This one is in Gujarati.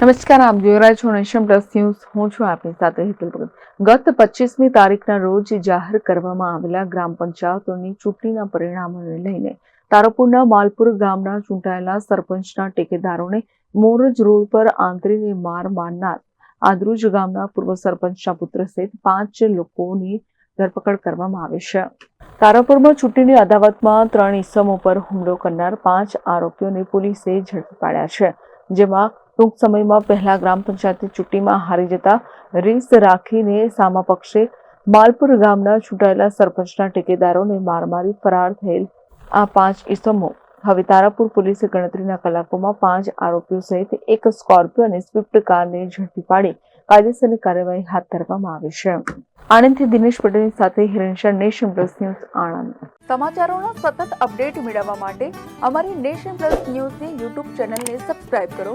નમસ્કાર, આપ જોઈ રહ્યા છો નેશન પ્લસ ન્યૂઝ. હું છું આપની સાથે હેતલ ભગત. ગત પચીસમી તારીખના રોજ જાહેર કરવામાં આવેલા ગ્રામ પંચાયતોની ચૂંટણીના પરિણામોને લઈને તારાપુરના માલપુર ગામના ચૂંટાયેલા સરપંચના ટેકેદારોને મોરજ રોડ પર આંતરીને માર મારનાર આદરુજ ગામના પૂર્વ સરપંચના પુત્ર સહિત પાંચ લોકોની ધરપકડ કરવામાં આવી છે. તારાપુરમાં ચૂંટણીની અદાવતમાં ત્રણ ઇસમો પર હુમલો કરનાર પાંચ આરોપીઓને પોલીસે ઝડપી પાડ્યા છે, જેમાં ટૂંક સમયમાં પહેલા ગ્રામ પંચાયતની ચૂંટણીમાં હારી જતા રીસ રાખીને સામા પક્ષે માલપુર ગામના ચૂંટાયેલા સરપંચના ટેકેદારોને માર મારી ફરાર થયેલ આ પાંચ ઇસમો. હવે તારાપુર પોલીસે ગણતરીના કલાકોમાં પાંચ આરોપીઓ સહિત એક સ્કોર્પિયો અને સ્વિફ્ટ કારને ઝડપી પાડી કાયદેસરની કાર્યવાહી હાથ ધરવામાં આવી છે. આણંદથી દિનેશ પટેલની સાથે Hiren Shah Nation Plus News, Anand. સમાચારોના સતત અપડેટ મેળવવા માટે અમારી નેશન પ્લસ ન્યૂઝની યુટ્યુબ ચેનલને સબસ્ક્રાઇબ કરો.